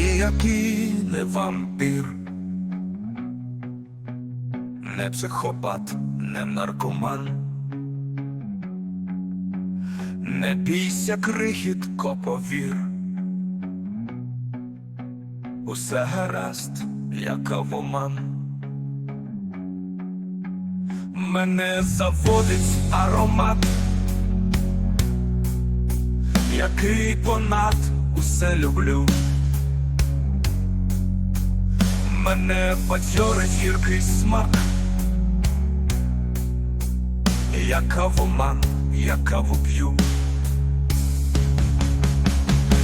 який не вампір, не психопат, не наркоман. Не бійся крихіт, коповір. Усе гаразд, я кавоман. Мене заводить аромат, який понад усе люблю. Мене бадьорить гіркий смак. Я кавоман, я каву п'ю.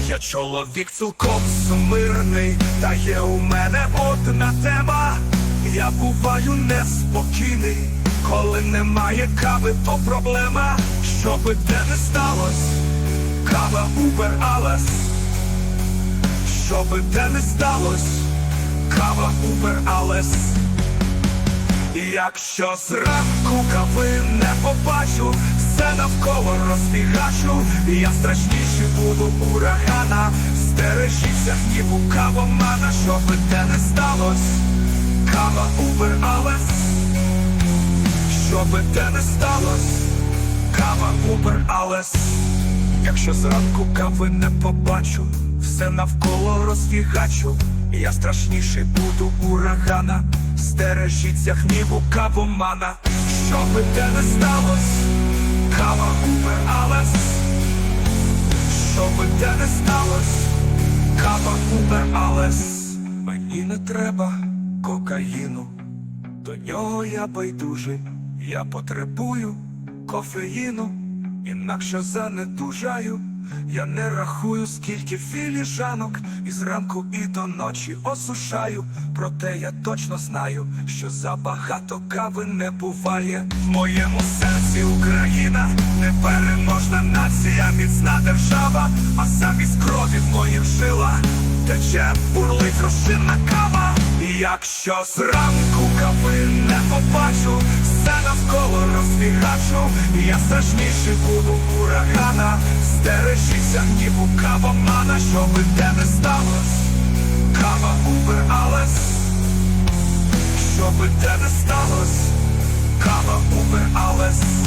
Я чоловік цілком сумирний, та є у мене одна тема. Я буваю неспокійний, коли немає кави, то проблема. Що би де не сталось, кава Uber Alles Що би де не сталось, кава Uber Alles Якщо зранку кави не побачу, все навколо розбігачу, я страшніший буду урагана, стережіться гніву кавомана, що би де не сталось, кава Uber Alles Що би де не сталось, кава Uber Alles Якщо зранку кави не побачу, все навколо розфігачу, я страшніший буду урагана, стережіться гніву кавомана, що би де не сталось, кава Uber Alles Що би де не сталось, кава Uber Alles Мені не треба кокаїну, до нього я байдужий, я потребую кофеїну. Інакше занедужаю, я не рахую, скільки філіжанок І зранку і до ночі осушаю. Проте я точно знаю, що забагато кави не буває. В моєму серці Україна непереможна нація, міцна держава, а замість крові в моїх жилах тече бурлить розчинна кава. І якщо зранку кави не побачу, навколо розбігачу, я страшніший буду урагана, Стережися гніву кавомана, що би де не сталось, кава Uber Щоб Що би не сталось, кава Alles